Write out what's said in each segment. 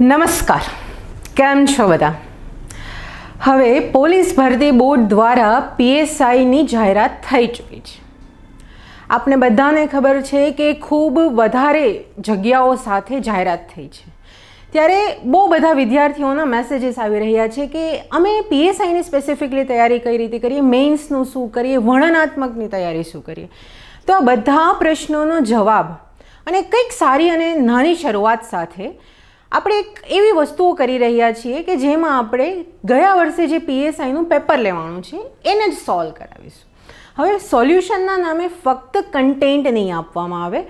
નમસ્કાર. કેમ છો બધા? હવે પોલીસ ભરતી બોર્ડ દ્વારા પીએસઆઈની જાહેરાત થઈ ચૂકી છે. આપને બધાને ખબર છે કે ખૂબ વધારે જગ્યાઓ સાથે જાહેરાત થઈ છે. ત્યારે બહુ બધા વિદ્યાર્થીઓના મેસેજીસ આવી રહ્યા છે કે અમે પીએસઆઈની સ્પેસિફિકલી તૈયારી કઈ રીતે કરીએ મેઇન્સનું શું કરીએ, વર્ણનાત્મકની તૈયારી શું કરીએ? તો આ બધા પ્રશ્નોનો જવાબ અને કંઈક સારી અને નાની શરૂઆત સાથે આપણે એક એવી વસ્તુઓ કરી રહ્યા છીએ કે જેમાં આપણે ગયા વર્ષે જે પીએસઆઈનું પેપર લેવાનું છે, એને જ સોલ્વ કરાવીશું. હવે સોલ્યુશનના નામે ફક્ત કન્ટેન્ટ નહીં આપવામાં આવે.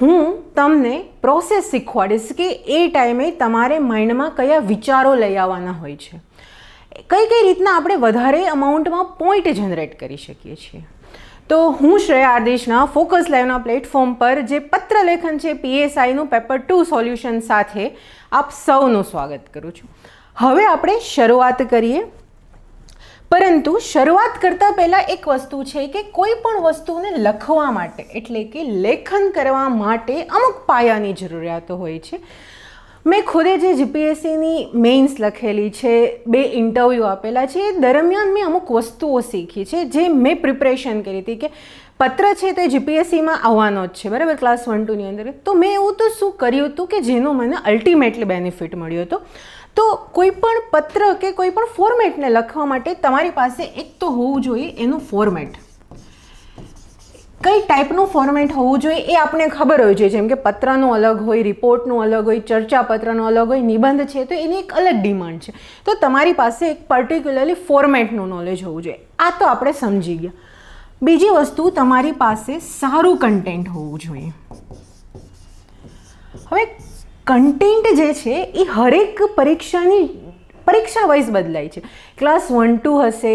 હું તમને પ્રોસેસ શીખવાડીશ કે એ ટાઈમે તમારે માઇન્ડમાં કયા વિચારો લઈ આવવાના હોય છે. કઈ કઈ રીતના આપણે વધારે અમાઉન્ટમાં પોઈન્ટ જનરેટ કરી શકીએ છીએ. તો હું શ્રેયા આદેશના ફોકસ લાઈવના પ્લેટફોર્મ પર જે પત્ર લેખન છે, પીએસઆઈનું પેપર ટુ સોલ્યુશન સાથે આપ સૌનું સ્વાગત કરું છું. હવે આપણે શરૂઆત કરીએ. પરંતુ શરૂઆત કરતાં પહેલાં એક વસ્તુ છે કે કોઈ પણ વસ્તુને લખવા માટે, એટલે કે લેખન કરવા માટે અમુક પાયાની જરૂરિયાતો હોય છે. મેં ખુદે જે જીપીએસસીની મેઇન્સ લખેલી છે, બે ઇન્ટરવ્યૂ આપેલા છે, એ દરમિયાન મેં અમુક વસ્તુઓ શીખી છે, જે મેં પ્રિપરેશન કરી હતી કે પત્ર છે તે જીપીએસસીમાં આવવાનો જ છે, બરાબર? ક્લાસ વન ટુની અંદર. તો મેં એવું તો શું કર્યું હતું કે જેનો મને અલ્ટિમેટલી બેનિફિટ મળ્યો હતો? તો કોઈ પણ પત્ર કે કોઈ પણ ફોર્મેટને લખવા માટે તમારી પાસે એક તો હોવું જોઈએ એનું ફોર્મેટ કઈ ટાઈપનું ફોર્મેટ હોવું જોઈએ એ આપણને ખબર હોય છે. જેમ કે પત્રનું અલગ હોય રિપોર્ટનું અલગ હોય, ચર્ચા પત્રનું અલગ હોય, નિબંધ છે, તો એની એક અલગ ડિમાન્ડ છે. તો તમારી પાસે એક પર્ટિક્યુલરલી ફોર્મેટનું નોલેજ હોવું જોઈએ. આ તો આપણે સમજી ગયા. બીજી વસ્તુ, તમારી પાસે સારું કન્ટેન્ટ હોવું જોઈએ. હવે કન્ટેન્ટ જે છે, એ હરેક પરીક્ષાની પરીક્ષા વાઇઝ બદલાય છે. ક્લાસ વન ટુ હશે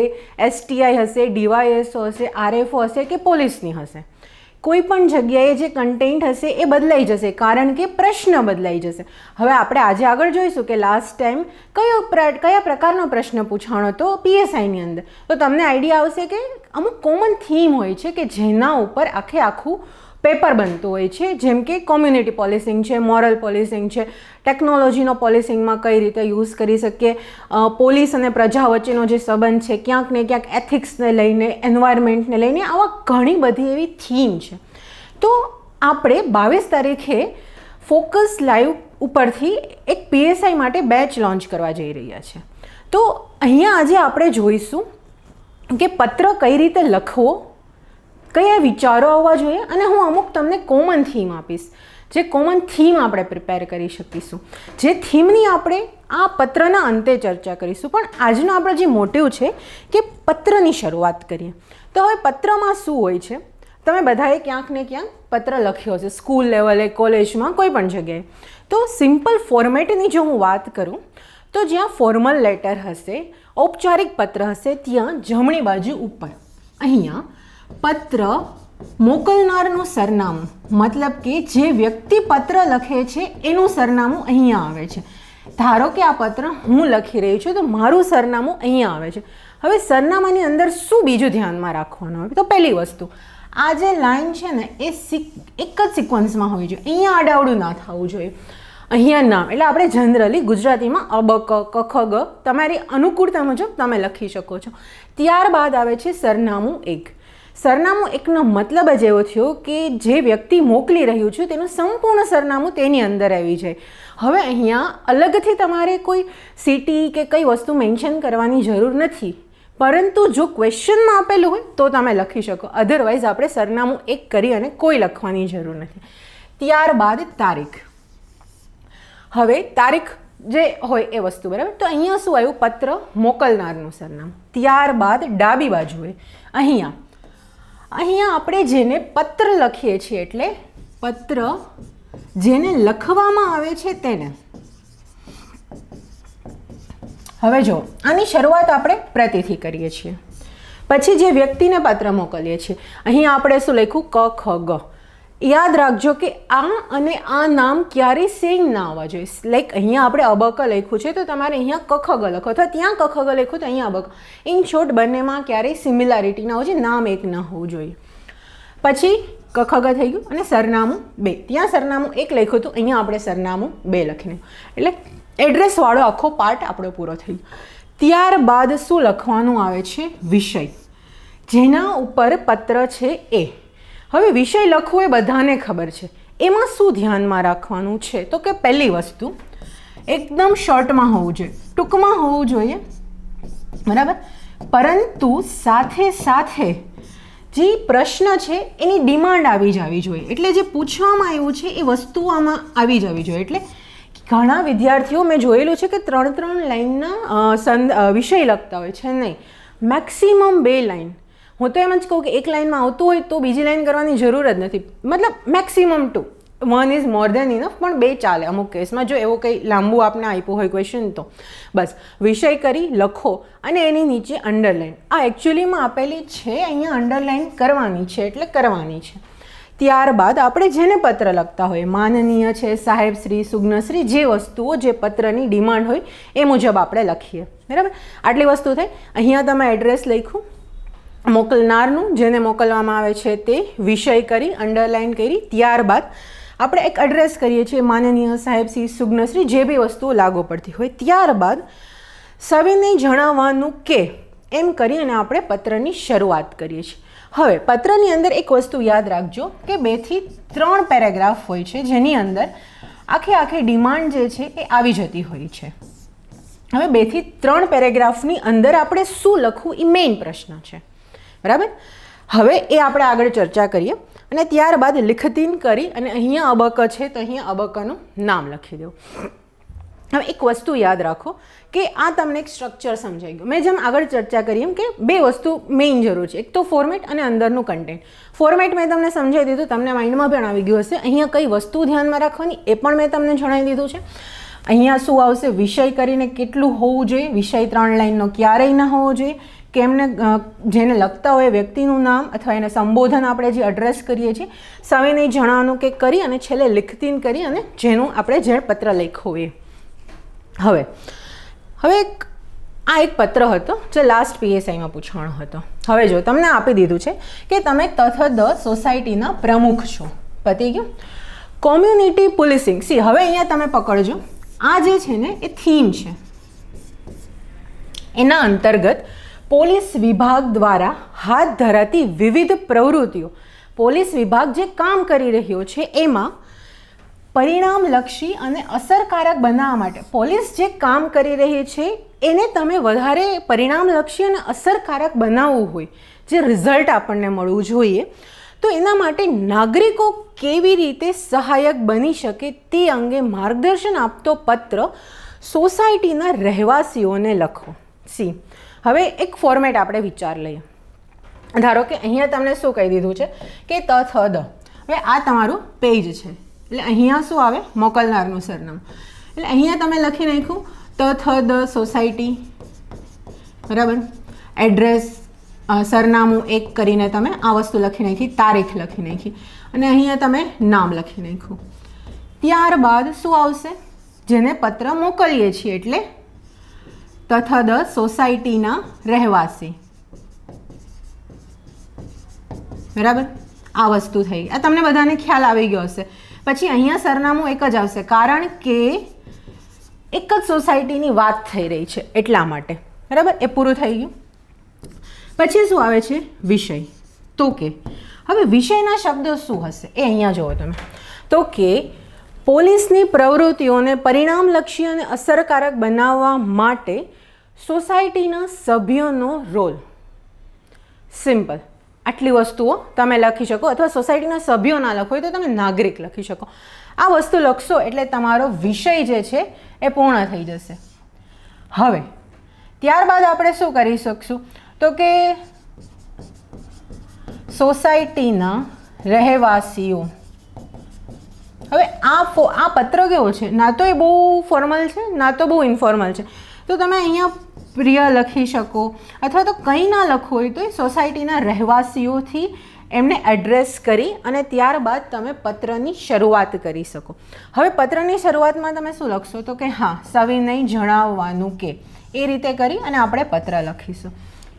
એસટીઆઈ હશે ડીવાયએસઓ હશે આરએફઓ હશે કે પોલીસની હશે. કોઈ પણ જગ્યાએ જે કન્ટેન્ટ હશે એ બદલાઈ જશે કારણ કે પ્રશ્ન બદલાઈ જશે. હવે આપણે આજે આગળ જોઈશું કે લાસ્ટ ટાઈમ કયો કયા પ્રકારનો પ્રશ્ન પૂછાણો હતો પીએસઆઈની અંદર. તો તમને આઈડિયા આવશે કે અમુક કોમન થીમ હોય છે કે જેના ઉપર આખે આખું પેપર બનતું હોય છે, જેમ કે કોમ્યુનિટી પોલિસિંગ છે મોરલ પોલિસિંગ છે ટેકનોલોજીનો પોલિસિંગમાં કઈ રીતે યુઝ કરી શકીએ પોલીસ અને પ્રજા વચ્ચેનો જે સંબંધ છે, ક્યાંક ને ક્યાંક એથિક્સને લઈને એન્વાયરમેન્ટને લઈને આવા ઘણી બધી એવી થીમ છે. તો આપણે બાવીસ તારીખે ફોકસ લાઈવ ઉપરથી એક પીએસઆઈ માટે બેચ લોન્ચ કરવા જઈ રહ્યા છે. તો અહીંયા આજે આપણે જોઈશું કે પત્ર કઈ રીતે લખવો કયા વિચારો આવવા જોઈએ અને હું અમુક તમને કોમન થીમ આપીશ. જે કોમન થીમ આપણે પ્રિપેર કરી શકીશું. જે થીમની આપણે આ પત્રના અંતે ચર્ચા કરીશું. પણ આજનો આપણો જે મોટિવ છે કે પત્રની શરૂઆત કરીએ. તો હવે પત્રમાં શું હોય છે? તમે બધાએ ક્યાંક ને ક્યાંક પત્ર લખ્યો હશે. સ્કૂલ લેવલે કોલેજમાં કોઈ પણ જગ્યાએ. તો સિમ્પલ ફોર્મેટની જો હું વાત કરું, તો જ્યાં ફોર્મલ લેટર હશે, ઔપચારિક પત્ર હશે, ત્યાં જમણી બાજુ ઉપર. અહીંયા પત્ર મોકલનારનું સરનામું. મતલબ કે જે વ્યક્તિ પત્ર લખે છે, એનું સરનામું અહીંયા આવે છે. ધારો કે આ પત્ર હું લખી રહી છું, તો મારું સરનામું અહીંયા આવે છે. હવે સરનામાની અંદર શું બીજું ધ્યાનમાં રાખવાનું હોય? તો પહેલી વસ્તુ, આ જે લાઈન છે ને, એ એક જ સિક્વન્સમાં હોવી જોઈએ. અહીંયા આડાવડું ના થવું જોઈએ. અહીંયા નામ એટલે આપણે જનરલી ગુજરાતીમાં અબ, ક ક ગ, તમારી અનુકૂળતા મુજબ તમે લખી શકો છો. ત્યારબાદ આવે છે સરનામું એક. સરનામું એકનો મતલબ જ એવો થયો કે જે વ્યક્તિ મોકલી રહ્યું છે, તેનું સંપૂર્ણ સરનામું તેની અંદર આવી જાય. હવે અહીંયા અલગથી તમારે કોઈ સિટી કે કઈ વસ્તુ મેન્શન કરવાની જરૂર નથી. પરંતુ જો ક્વેશ્ચનમાં આપેલું હોય, તો તમે લખી શકો. અધરવાઇઝ આપણે સરનામું એક કરી અને કોઈ લખવાની જરૂર નથી. ત્યારબાદ તારીખ. હવે તારીખ જે હોય એ વસ્તુ, બરાબર? તો અહીંયા શું આવ્યું? પત્ર મોકલનારનું સરનામું. ત્યારબાદ ડાબી બાજુએ, અહીંયા અહીંયા આપણે જેને પત્ર લખીએ છીએ એટલે પત્ર જેને લખવામાં આવે છે તેને. હવે જો, આની શરૂઆત આપણે પ્રતિથી કરીએ છીએ. પછી જે વ્યક્તિને પત્ર મોકલીએ છીએ. અહીંયા આપણે શું લખ્યું? ક, ખ, ગ. યાદ રાખજો કે આ અને આ નામ ક્યારેય સેમ ના આવવા જોઈએ. લાઈક અહીંયા આપણે અબક લખ્યું છે, તો તમારે અહીંયા કખગ લખો. અથવા ત્યાં કખગ લખ્યું તો અહીંયા અબક. ઇન શોર્ટ બંનેમાં ક્યારેય સિમિલારિટી ના હોય છે, નામ એક ના હોવું જોઈએ. પછી કખગ થઈ ગયું અને સરનામું બે. ત્યાં સરનામું એક લખ્યું હતું, અહીંયા આપણે સરનામું બે લખીને. એટલે એડ્રેસવાળો આખો પાર્ટ આપણો પૂરો થઈ ત્યારબાદ શું લખવાનું આવે છે? વિષય. જેના ઉપર પત્ર છે એ. હવે વિષય લખવો એ બધાને ખબર છે. એમાં શું ધ્યાનમાં રાખવાનું છે? તો કે પહેલી વસ્તુ, એકદમ શોર્ટમાં હોવું જોઈએ. ટૂંકમાં હોવું જોઈએ. બરાબર? પરંતુ સાથે સાથે જે પ્રશ્ન છે એની ડિમાન્ડ આવી જવી જોઈએ. એટલે જે પૂછવામાં આવ્યું છે એ વસ્તુ આમાં આવી જવી જોઈએ. એટલે ઘણા વિદ્યાર્થીઓ મેં જોયેલું છે કે ત્રણ ત્રણ લાઇનના સંદ વિષય લખતા હોય છે નહીં. મેક્સિમમ બે લાઇન હું તો એમ જ કહું કે એક લાઇનમાં આવતું હોય તો બીજી લાઇન કરવાની જરૂર જ નથી. મતલબ maximum two one is more than enough પણ બે ચાલે અમુક કેસમાં જો એવો કંઈ લાંબુ આપને આપ્યું હોય ક્વેશ્ચન તો. બસ, વિષય કરી, લખો અને એની નીચે અંડરલાઇન આ એકચ્યુઅલીમાં આપેલી છે, અહીંયા અંડરલાઇન કરવાની છે, એટલે કરવાની છે. ત્યારબાદ આપણે જેને પત્ર લખતા હોય માનનીય છે સાહેબશ્રી સુગ્નશ્રી જે વસ્તુઓ જે પત્રની ડિમાન્ડ હોય એ મુજબ આપણે લખીએ. બરાબર? આટલી વસ્તુ થઈ. અહીંયા તમે એડ્રેસ લખ્યું. મોકલનારનું, જેને મોકલવામાં આવે છે તે વિષય કરી અંડરલાઇન કરી, ત્યારબાદ આપણે એક એડ્રેસ કરીએ છીએ માનનીય સાહેબ શ્રી સુગ્નશ્રી, જે બી વસ્તુઓ લાગુ પડતી હોય. ત્યારબાદ સવિનય જણાવવાનું કે, એમ કરી અને આપણે પત્રની શરૂઆત કરીએ છીએ. હવે, પત્રની અંદર એક વસ્તુ યાદ રાખજો કે બેથી ત્રણ પેરેગ્રાફ હોય છે, જેની અંદર આખે આખી ડિમાન્ડ જે છે એ આવી જતી હોય છે. હવે બેથી ત્રણ પેરેગ્રાફની અંદર આપણે શું લખવું એ મેઇન પ્રશ્ન છે. બરાબર? હવે એ આપણે આગળ ચર્ચા કરીએ અને ત્યારબાદ લિખતીન કરી અને અહીંયા અબક છે તો અહીંયા અબકનું નામ લખી દો હવે એક વસ્તુ યાદ રાખો કે આ તમને એક સ્ટ્રક્ચર સમજાઈ ગયું. મેં જેમ આગળ ચર્ચા કરી એમ કે બે વસ્તુ મેઇન જરૂર છે. એક તો ફોર્મેટ અને અંદરનું કન્ટેન્ટ ફોર્મેટ મેં તમને સમજાવી દીધું, તમને માઇન્ડમાં પણ આવી ગયું હશે. અહીંયા કઈ વસ્તુ ધ્યાનમાં રાખવાની એ પણ મેં તમને જણાવી દીધું છે. અહીંયા શું આવશે? વિષય કરીને કેટલું હોવું જોઈએ? વિષય ત્રણ લાઇનનો ક્યારેય ના હોવો જોઈએ. કે એમને જેને લખતા હોય વ્યક્તિનું નામ અથવા એને સંબોધન આપણે જે એડ્રેસ કરીએ છીએ સવિનય જણાવવાનું કે કરી અને છેલ્લે લિખતીન કરી અને જેનું આપણે જે પત્ર લખવું એ હવે હવે એક, આ એક પત્ર હતો જે લાસ્ટ પીએસઆઈમાં પૂછવાનો હતો. હવે જો, તમને આપી દીધું છે કે તમે તથ દ સોસાયટીના પ્રમુખ છો. પતી ગયું? કોમ્યુનિટી પોલીસિંગ સી હવે અહીંયા તમે પકડજો. આ જે છે ને, એ થીમ છે. એના અંતર્ગત પોલીસ વિભાગ દ્વારા હાથ ધરાતી વિવિધ પ્રવૃત્તિઓ. પોલીસ વિભાગ જે કામ કરી રહ્યો છે, એમાં પરિણામલક્ષી અને અસરકારક બનાવવા માટે પોલીસ જે કામ કરી રહી છે, એને તમે વધારે પરિણામલક્ષી અને અસરકારક બનાવવું હોય, જે રિઝલ્ટ આપણને મળવું જોઈએ, તો એના માટે નાગરિકો કેવી રીતે સહાયક બની શકે તે અંગે માર્ગદર્શન આપતો પત્ર સોસાયટીના રહેવાસીઓને લખો. સી. હવે એક ફોર્મેટ આપણે વિચાર લઈએ. ધારો કે અહીંયા તમને શું કહી દીધું છે? કે ત થ દ હવે આ તમારું પેજ છે. એટલે અહીંયા શું આવે? મોકલનારનું સરનામું. એટલે અહીંયા તમે લખી નાખ્યું ત થ દ સોસાયટી બરાબર એડ્રેસ સરનામું એક કરીને તમે આ વસ્તુ લખી નાખી, તારીખ લખી નાખી. અને અહીંયા તમે નામ લખી નાખ્યું. ત્યારબાદ શું આવશે? જેને પત્ર મોકલીએ છીએ એટલે તથા દ સોસાયટીના રહેવાસી. બરાબર? આ વસ્તુ થઈ. આ તમને બધાને ખ્યાલ આવી ગયો હશે. પછી અહીંયા સરનામું એક જ આવશે, કારણ કે એક જ સોસાયટીની વાત થઈ રહી છે એટલા માટે. બરાબર? એ પૂરું થઈ ગયું. પછી શું આવે છે? વિષય. તો કે, હવે વિષયના શબ્દો શું હશે? એ અહીંયા જુઓ તમે. તો કે, પોલીસની પ્રવૃત્તિઓને પરિણામલક્ષી અને અસરકારક બનાવવા માટે સોસાયટીના સભ્યોનો રોલ. સિમ્પલ આટલી વસ્તુઓ તમે લખી શકો અથવા સોસાયટીના સભ્યો ના લખો તો તમે નાગરિક લખી શકો. આ વસ્તુ લખશો એટલે તમારો વિષય જે છે એ પૂર્ણ થઈ જશે. હવે, ત્યારબાદ આપણે શું કરી શકશું? તો કે સોસાયટીના રહેવાસીઓ. હવે આ આ પત્ર કેવો છે? ના તો એ બહુ ફોર્મલ છે, ના તો બહુ ઇન્ફોર્મલ છે. તો તમે અહીંયા પ્રિય લખી શકો. અથવા તો કંઈ ના લખવું હોય તો એ સોસાયટીના રહેવાસીઓથી એમને એડ્રેસ કરી અને ત્યારબાદ તમે પત્રની શરૂઆત કરી શકો. હવે પત્રની શરૂઆતમાં તમે શું લખશો તો કે હા, સવિનય જણાવવાનું કે. એ રીતે કરી અને આપણે પત્ર લખીશું.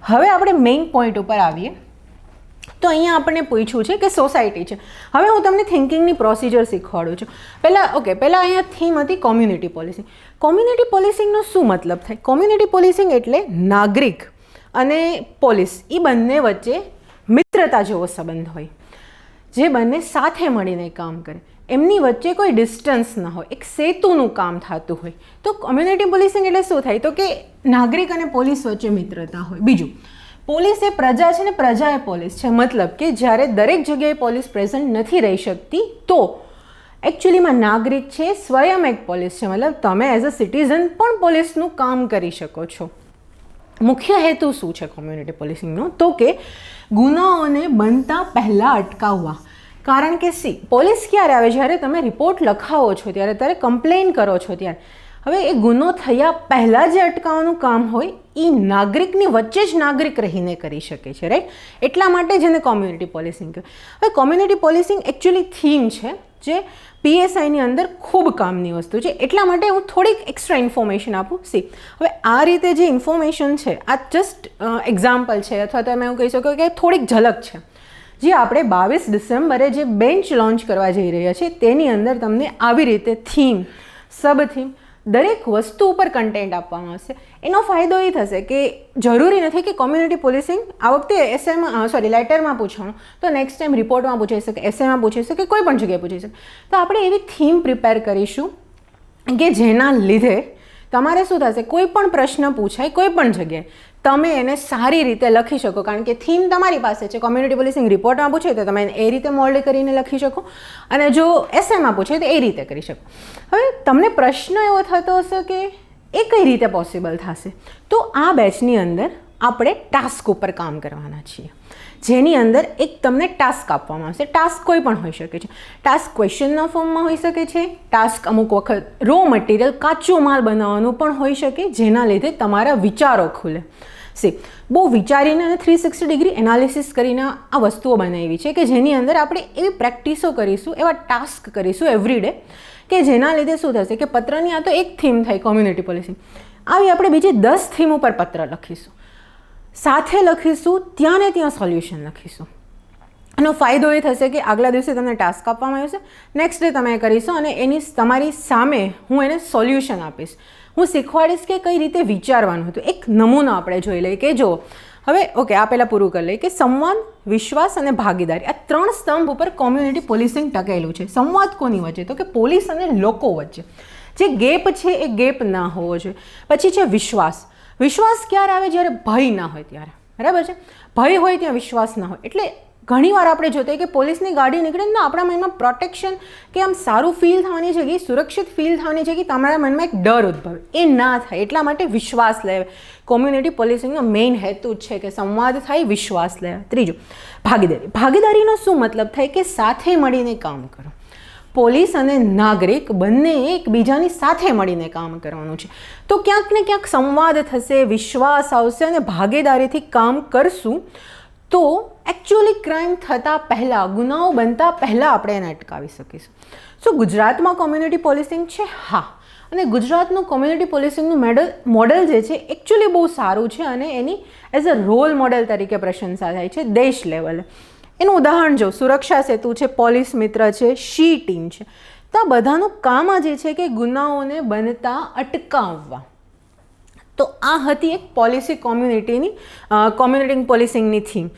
હવે આપણે મેઇન પોઈન્ટ ઉપર આવીએ. તો અહીંયા આપણને પૂછ્યું છે કે સોસાયટી છે. હવે હું તમને થિંકિંગની પ્રોસિજર શીખવાડું છું. પહેલાં ઓકે પહેલાં અહીંયા થીમ હતી કોમ્યુનિટી પોલિસિંગ કોમ્યુનિટી પોલિસિંગનો શું મતલબ થાય? કોમ્યુનિટી પોલિસિંગ એટલે નાગરિક અને પોલીસ. એ બંને વચ્ચે મિત્રતા જેવો સંબંધ હોય. જે બંને સાથે મળીને કામ કરે. એમની વચ્ચે કોઈ ડિસ્ટન્સ ન હોય. એક સેતુનું કામ થતું હોય. તો કોમ્યુનિટી પોલિસિંગ એટલે શું થાય? તો કે નાગરિક અને પોલીસ વચ્ચે મિત્રતા હોય. બીજું પોલીસ એ પ્રજા છે ને પ્રજા એ પોલીસ છે. મતલબ કે જ્યારે દરેક જગ્યાએ પોલીસ પ્રેઝન્ટ નથી રહી શકતી, તો એકચ્યુઅલીમાં નાગરિક છે, સ્વયં એક પોલીસ છે. મતલબ તમે એઝ અ સિટીઝન પણ પોલીસનું કામ કરી શકો છો. મુખ્ય હેતુ શું છે કોમ્યુનિટી પોલિસિંગનો તો કે ગુનાઓને બનતા પહેલાં અટકાવવા. કારણ કે સી પોલીસ ક્યારે આવે? જ્યારે તમે રિપોર્ટ લખાવો છો, ત્યારે ત્યારે કમ્પ્લેન કરો છો ત્યારે. હવે એ ગુનો થયા પહેલાં જે અટકાવવાનું કામ હોય એ નાગરિકની વચ્ચે જ નાગરિક રહીને કરી શકે છે રાઈટ એટલા માટે જેને કોમ્યુનિટી પોલિસિંગ કહેવાય. હવે કોમ્યુનિટી પોલિસિંગ એકચ્યુઅલી થીમ છે જે પીએસઆઈની અંદર ખૂબ કામની વસ્તુ છે. એટલા માટે હું થોડીક એક્સ્ટ્રા ઇન્ફોર્મેશન આપું. સી હવે આ રીતે જે ઇન્ફોર્મેશન છે, આ જસ્ટ એક્ઝામ્પલ છે, અથવા તમે એવું કહી શકો કે થોડીક ઝલક છે. જે આપણે બાવીસ ડિસેમ્બરે જે બેન્ચ લોન્ચ કરવા જઈ રહ્યા છીએ, તેની અંદર તમને આવી રીતે થીમ સબ થીમ દરેક વસ્તુ ઉપર કન્ટેન્ટ આપવામાં આવશે. એનો ફાયદો એ થશે કે જરૂરી નથી કે કોમ્યુનિટી પોલિસિંગ આ વખતે એસએમાં સોરી લેટરમાં પૂછવાનું. તો નેક્સ્ટ ટાઈમ રિપોર્ટમાં પૂછાઈ શકે એસએમાં પૂછાઈ શકે, કોઈ પણ જગ્યાએ પૂછાઈ શકે. તો આપણે એવી થીમ પ્રિપેર કરીશું કે જેના લીધે તમારે શું થશે? કોઈ પણ પ્રશ્ન પૂછાય કોઈ પણ જગ્યાએ. તમે એને સારી રીતે લખી શકો. કારણ કે થીમ તમારી પાસે છે. કોમ્યુનિટી પોલિસિંગ રિપોર્ટમાં પૂછે તો તમે એ રીતે મોલ્ડ કરીને લખી શકો. અને જો એસએમાં પૂછે તો એ રીતે કરી શકો. હવે તમને પ્રશ્ન એવો થતો હશે કે એ કઈ રીતે પોસિબલ થશે? તો આ બેચની અંદર આપણે ટાસ્ક ઉપર કામ કરવાના છીએ. જેની અંદર એક તમને ટાસ્ક આપવામાં આવશે. ટાસ્ક કોઈ પણ હોઈ શકે છે. ટાસ્ક ક્વેશ્ચનના ફોર્મમાં હોઈ શકે છે. ટાસ્ક અમુક વખત રો મટીરિયલ કાચો માલ બનાવવાનું પણ હોઈ શકે, જેના લીધે તમારા વિચારો ખુલે. સી બહુ વિચારીને અને થ્રી સિક્સટી ડિગ્રી એનાલિસિસ કરીને આ વસ્તુઓ બનાવી છે કે જેની અંદર આપણે એવી પ્રેક્ટિસો કરીશું, એવા ટાસ્ક કરીશું એવરીડે કે જેના લીધે શું થશે કે પત્રની આ તો એક થીમ થઈ કોમ્યુનિટી પોલિસી આવી આપણે બીજી દસ થીમ ઉપર પત્ર લખીશું. સાથે લખીશું ત્યાં ને ત્યાં સોલ્યુશન લખીશું. એનો ફાયદો એ થશે કે આગલા દિવસે તમને ટાસ્ક આપવામાં આવશે નેક્સ્ટ ડે તમે કરીશો અને એની તમારી સામે હું એને સોલ્યુશન આપીશ. હું શીખવાડીશ કે કઈ રીતે વિચારવાનું હતું. એક નમૂનો આપણે જોઈ લઈએ કે જો, હવે ઓકે આ પહેલાં પૂરું કરી લઈએ કે સંવાદ, વિશ્વાસ અને ભાગીદારી. આ ત્રણ સ્તંભ ઉપર કોમ્યુનિટી પોલીસિંગ ટકેલું છે. સંવાદ કોની વચ્ચે? તો કે પોલીસ અને લોકો વચ્ચે. જે ગેપ છે એ ગેપ ના હોવો જોઈએ. પછી છે વિશ્વાસ. વિશ્વાસ ક્યારે આવે? જ્યારે ભય ના હોય ત્યારે. બરાબર છે? ભય હોય ત્યાં વિશ્વાસ ના હોય. એટલે ઘણીવાર આપણે જોતા કે પોલીસની ગાડી નીકળે ને આપણા મનમાં પ્રોટેક્શન કે આમ સારું ફીલ થવાની જગ્યાએ સુરક્ષિત ફીલ થવાની જગ્યાએ તમારા મનમાં એક ડર ઉદ્ભવે. એ ના થાય. એટલા માટે વિશ્વાસ લે કોમ્યુનિટી પોલીસિંગનો મેઇન હેતુ છે કે સંવાદ થાય, વિશ્વાસ લે ત્રીજું, ભાગીદારી. ભાગીદારીનો શું મતલબ થાય? કે સાથે મળીને કામ કરો. પોલીસ અને નાગરિક બંને એકબીજાની સાથે મળીને કામ કરવાનું છે. તો ક્યાંક ને ક્યાંક સંવાદ થશે, વિશ્વાસ આવશે અને ભાગીદારીથી કામ કરશું. તો એકચ્યુઅલી ક્રાઇમ થતાં પહેલાં, ગુનાઓ બનતા પહેલાં આપણે એને અટકાવી શકીશું. સો ગુજરાતમાં કોમ્યુનિટી પોલિસિંગ છે? હા. અને ગુજરાતનું કોમ્યુનિટી પોલિસિંગનું મેડલ મોડલ જે છે એકચ્યુઅલી બહુ સારું છે અને એની એઝ અ રોલ મોડલ તરીકે પ્રશંસા થાય છે, દેશ લેવલે એનું ઉદાહરણ જો, સુરક્ષા સેતુ છે, પોલીસ મિત્ર છે, શી ટીમ છે. તો આ બધાનું કામ જ છે કે ગુનાઓને બનતા અટકાવવા. તો આ હતી એક પોલિસી કોમ્યુનિટીની કોમ્યુનિટી પોલિસિંગની થીમ.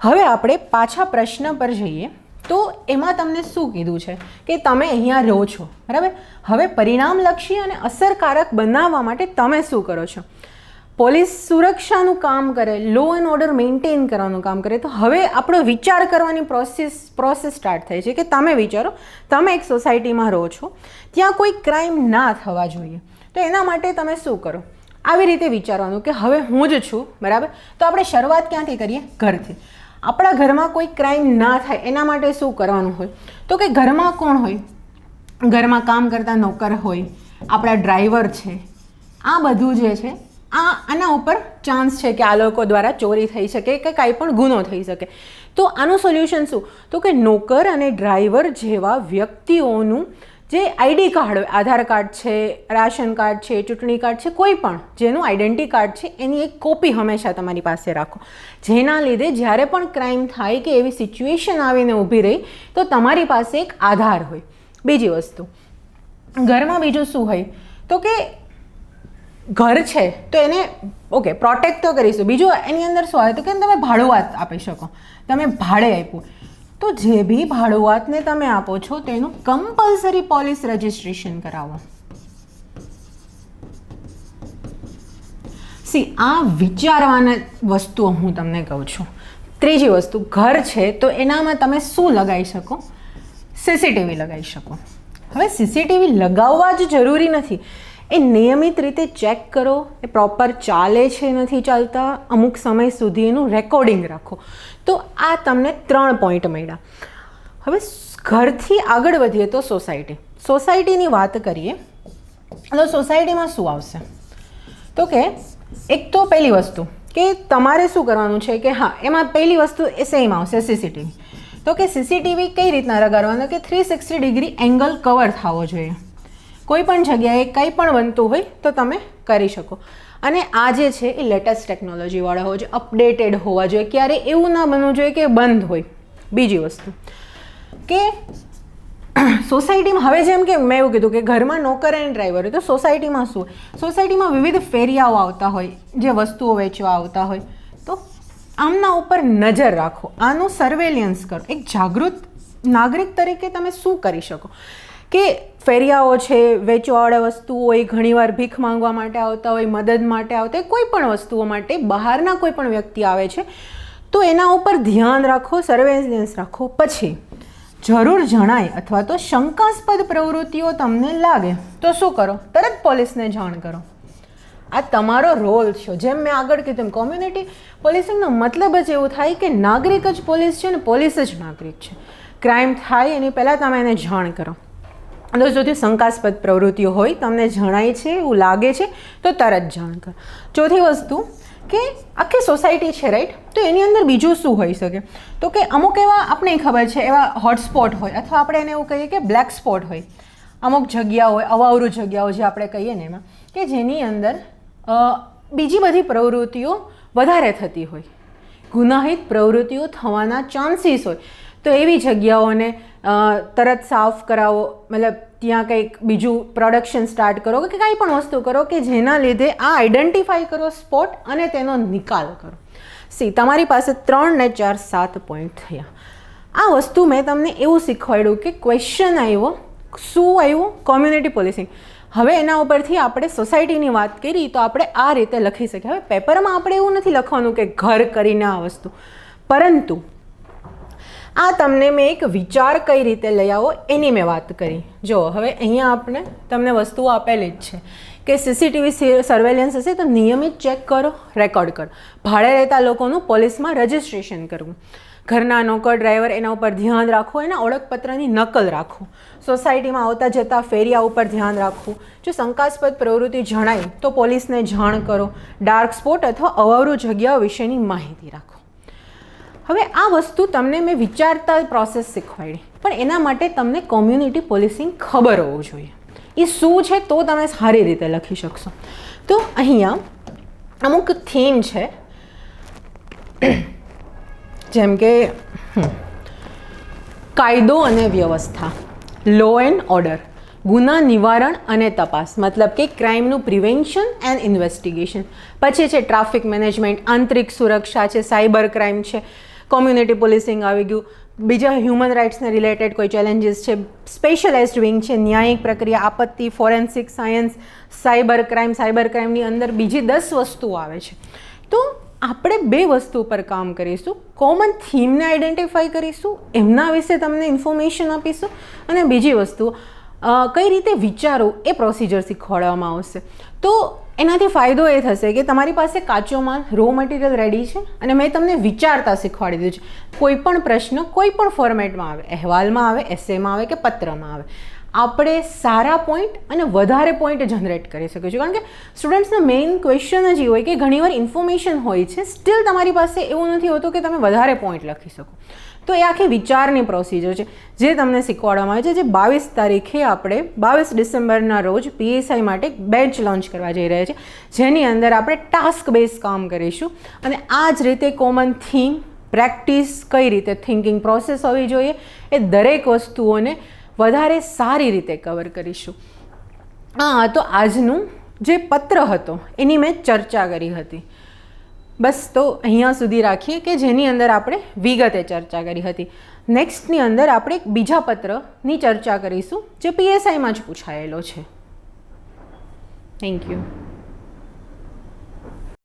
હવે આપણે પાછા પ્રશ્ન પર જઈએ. તો એમાં તમને શું કીધું છે? કે તમે અહીંયા રહો છો. બરાબર? હવે પરિણામલક્ષી અને અસરકારક બનાવવા માટે તમે શું કરો છો? પોલીસ સુરક્ષાનું કામ કરે લો એન્ડ ઓર્ડર મેન્ટેન કરવાનું કામ કરે, તો હવે આપણો વિચાર કરવાની પ્રોસેસ પ્રોસેસ સ્ટાર્ટ થાય છે કે તમે વિચારો, તમે એક સોસાયટીમાં રહો છો, ત્યાં કોઈ ક્રાઇમ ના થવા જોઈએ, તો એના માટે તમે શું કરો? આવી રીતે વિચારવાનું કે હવે હું જ છું, બરાબર? તો આપણે શરૂઆત ક્યાંથી કરીએ? ઘરથી. આપણા ઘરમાં કોઈ ક્રાઇમ ના થાય, એના માટે શું કરવાનું હોય? તો કે ઘરમાં કોણ હોય? ઘરમાં કામ કરતા નોકર હોય, આપણા ડ્રાઈવર છે, આ બધું જે છે આ આના ઉપર ચાન્સ છે કે આ લોકો દ્વારા ચોરી થઈ શકે કે કાંઈ પણ ગુનો થઈ શકે. તો આનું સોલ્યુશન શું? તો કે નોકર અને ડ્રાઈવર જેવા વ્યક્તિઓનું જે આઈડી કાર્ડ આધાર કાર્ડ છે, રાશન કાર્ડ છે, ચૂંટણી કાર્ડ છે, કોઈ પણ જેનું આઈડેન્ટિટી કાર્ડ છે, એની એક કોપી હંમેશા તમારી પાસે રાખો. જેના લીધે જ્યારે પણ ક્રાઇમ થાય કે એવી સિચ્યુએશન આવીને ઊભી રહી, તો તમારી પાસે એક આધાર હોય. બીજી વસ્તુ, ઘરમાં બીજું શું હોય? તો કે ઘર છે, તો એને ઓકે પ્રોટેક્ટ તો કરીશું. બીજું એની અંદર શું આવે? તો કે તમે ભાડુઆત આપી શકો. તમે ભાડે આપ્યું. તો જે બી ભાડુઆતને તમે આપો છો, તેનું કમ્પલસરી પોલિસ રજિસ્ટ્રેશન કરાવો. સી આ વિચારવાના વસ્તુઓ હું તમને કહું છું. ત્રીજી વસ્તુ, ઘર છે, તો એનામાં તમે શું લગાવી શકો? સીસીટીવી લગાવી શકો. હવે સીસીટીવી લગાવવા જ જરૂરી નથી. એ નિયમિત રીતે ચેક કરો, એ પ્રોપર ચાલે છે, નથી ચાલતા, અમુક સમય સુધી એનું રેકોર્ડિંગ રાખો. તો આ તમને ત્રણ પોઈન્ટ મળ્યા. હવે ઘરથી આગળ વધીએ તો સોસાયટી સોસાયટીની વાત કરીએ, તો સોસાયટીમાં શું આવશે? તો કે એક તો પહેલી વસ્તુ, કે તમારે શું કરવાનું છે કે હા, એમાં પહેલી વસ્તુ એ સેમ આવશે સીસીટીવી તો કે સીસીટીવી કઈ રીતના લગાડવાનું કે three sixty degree angle cover થવો જોઈએ. કોઈ પણ જગ્યાએ કંઈ પણ બનતું હોય તો તમે કરી શકો. અને આ જે છે એ લેટેસ્ટ ટેકનોલોજીવાળા હોવા જોઈએ અપડેટેડ હોવા જોઈએ, ક્યારે એવું ના બનવું જોઈએ કે બંધ હોય. બીજી વસ્તુ કે સોસાયટીમાં, હવે જેમ કે મેં એવું કીધું કે ઘરમાં નોકર અને ડ્રાઈવર હોય તો સોસાયટીમાં શું સોસાયટીમાં વિવિધ ફેરિયાઓ આવતા હોય, જે વસ્તુઓ વેચવા આવતા હોય. તો આમના ઉપર નજર રાખો. આનું સર્વેલિયન્સ કરો. એક જાગૃત નાગરિક તરીકે તમે શું કરી શકો? કે ફેરિયાઓ છે, વેચવાવાળા વસ્તુઓ હોય ઘણીવાર ભીખ માંગવા માટે આવતા હોય, મદદ માટે આવતા હોય, કોઈ પણ વસ્તુઓ માટે બહારના કોઈ પણ વ્યક્તિ આવે છે, તો એના ઉપર ધ્યાન રાખો સર્વેલન્સ રાખો. પછી, જરૂર જણાય અથવા તો શંકાસ્પદ પ્રવૃત્તિઓ તમને લાગે, તો શું કરો? તરત પોલીસને જાણ કરો. આ તમારો રોલ છે. જેમ મેં આગળ કીધું કોમ્યુનિટી પોલીસિંગનો મતલબ જ એવું થાય કે નાગરિક જ પોલીસ છે ને પોલીસ જ નાગરિક છે. ક્રાઇમ થાય એની પહેલાં તમે એને જાણ કરો. અને જો શંકાસ્પદ પ્રવૃત્તિઓ હોય, તમને જણાય છે, એવું લાગે છે, તો તરત જાણ કર. ચોથી વસ્તુ કે આખી સોસાયટી છે રાઈટ તો એની અંદર બીજું શું હોઈ શકે? તો કે અમુક એવા આપણે ખબર છે, એવા હોટસ્પોટ હોય, અથવા આપણે એને એવું કહીએ કે બ્લેક સ્પોટ હોય. અમુક જગ્યા હોય, અવાવરું જગ્યાઓ જે આપણે કહીએ ને એમાં, કે જેની અંદર બીજી બધી પ્રવૃત્તિઓ વધારે થતી હોય. ગુનાહિત પ્રવૃત્તિઓ થવાના ચાન્સીસ હોય. તો એવી જગ્યાઓને તરત સાફ કરાવો, મતલબ ત્યાં કંઈક બીજું પ્રોડક્શન સ્ટાર્ટ કરો કે કંઈ પણ વસ્તુ કરો કે જેના લીધે આ આઈડેન્ટિફાઈ કરો સ્પોટ અને તેનો નિકાલ કરો. સી તમારી પાસે ત્રણ ને ચાર સાત પોઈન્ટ થયા. આ વસ્તુ મેં તમને એવું શીખવાડ્યું કે ક્વેશ્ચન આવ્યો, શું આવ્યું? કોમ્યુનિટી પોલિસિંગ હવે એના ઉપરથી આપણે સોસાયટીની વાત કરી તો આપણે આ રીતે લખી શકીએ. હવે પેપરમાં આપણે એવું નથી લખવાનું કે ઘર કરીને આ વસ્તુ. પરંતુ આ તમને મેં એક વિચાર કઈ રીતે લઈ આવો એની મેં વાત કરી. જો, હવે અહીંયા આપણે તમને વસ્તુઓ આપેલી જ છે કે સીસીટીવી સર્વેલન્સ હશે તો નિયમિત ચેક કરો રેકોર્ડ કરો. ભાડે રહેતા લોકોનું પોલીસમાં રજિસ્ટ્રેશન કરવું. ઘરના નોકર ડ્રાઈવર એના ઉપર ધ્યાન રાખો એના ઓળખપત્રની નકલ રાખો સોસાયટીમાં આવતા જતા ફેરિયા ઉપર ધ્યાન રાખવું. જો શંકાસ્પદ પ્રવૃત્તિ જણાય તો પોલીસને જાણ કરો. ડાર્ક સ્પોટ અથવા અવારું જગ્યાઓ વિશેની માહિતી રાખો. હવે આ વસ્તુ તમને મેં વિચારતા પ્રોસેસ શીખવાડી. પણ એના માટે તમને કોમ્યુનિટી પોલિસિંગ ખબર હોવું જોઈએ. એ શું છે તો તમે સારી રીતે લખી શકશો. તો અહીંયા અમુક થીમ છે. જેમ કે કાયદો અને વ્યવસ્થા લો એન્ડ ઓર્ડર ગુના નિવારણ અને તપાસ, મતલબ કે ક્રાઇમનું પ્રિવેન્શન એન્ડ ઇન્વેસ્ટિગેશન પછી છે ટ્રાફિક મેનેજમેન્ટ આંતરિક સુરક્ષા છે સાયબર ક્રાઇમ છે. કોમ્યુનિટી પોલીસિંગ આવી ગયું. બીજા હ્યુમન રાઇટ્સને રિલેટેડ કોઈ ચેલેન્જીસ છે? સ્પેશિયલાઇઝ્ડ વિંગ છે, ન્યાયિક પ્રક્રિયા, આપત્તિ forensic science cyber crime cyber ક્રાઇમની અંદર બીજી દસ વસ્તુઓ આવે છે. તો આપણે બે વસ્તુ ઉપર કામ કરીશું. કોમન થીમને આઈડેન્ટિફાઈ કરીશું, એમના વિશે તમને ઇન્ફોર્મેશન આપીશું, અને બીજી વસ્તુ કઈ રીતે વિચારો એ પ્રોસિજર શીખવાડવામાં આવશે. તો એનાથી ફાયદો એ થશે કે તમારી પાસે કાચો માલ રો મટીરિયલ રેડી છે અને મેં તમને વિચારતા શીખવાડી દીધું છે. કોઈ પણ પ્રશ્ન કોઈ પણ ફોર્મેટમાં આવે, અહેવાલમાં આવે એસેમાં આવે કે પત્રમાં આવે, આપણે સારા પોઈન્ટ અને વધારે પોઈન્ટ જનરેટ કરી શકીએ છીએ. કારણ કે સ્ટુડન્ટ્સનો મેઇન ક્વેશ્ચન જ એ હોય કે ઘણીવાર ઇન્ફોર્મેશન હોય છે સ્ટીલ તમારી પાસે એવું નથી હોતું કે તમે વધારે પોઈન્ટ લખી શકો. તો એ આખી વિચારની પ્રોસિજર છે. જે તમને શીખવાડવામાં આવે છે જે બાવીસ તારીખે આપણે બાવીસ ડિસેમ્બરના રોજ પીએસઆઈ માટે બેન્ચ લોન્ચ કરવા જઈ રહ્યા છે. જેની અંદર આપણે ટાસ્ક બેઝ કામ કરીશું. અને આ જ રીતે કોમન થીમ પ્રેક્ટિસ કઈ રીતે થિંકિંગ પ્રોસેસ હોવી જોઈએ, એ દરેક વસ્તુઓને વધારે સારી રીતે કવર કરીશું. હા, તો આજનું જે પત્ર હતો, એની મેં ચર્ચા કરી હતી. બસ તો અહીંયા સુધી રાખીએ કે જેની અંદર આપણે વિગતે ચર્ચા કરી હતી. નેક્સ્ટની અંદર આપણે એક બીજા પત્રની ચર્ચા કરીશું, જે પીએસઆઈમાં જ પૂછાયેલો છે. Thank you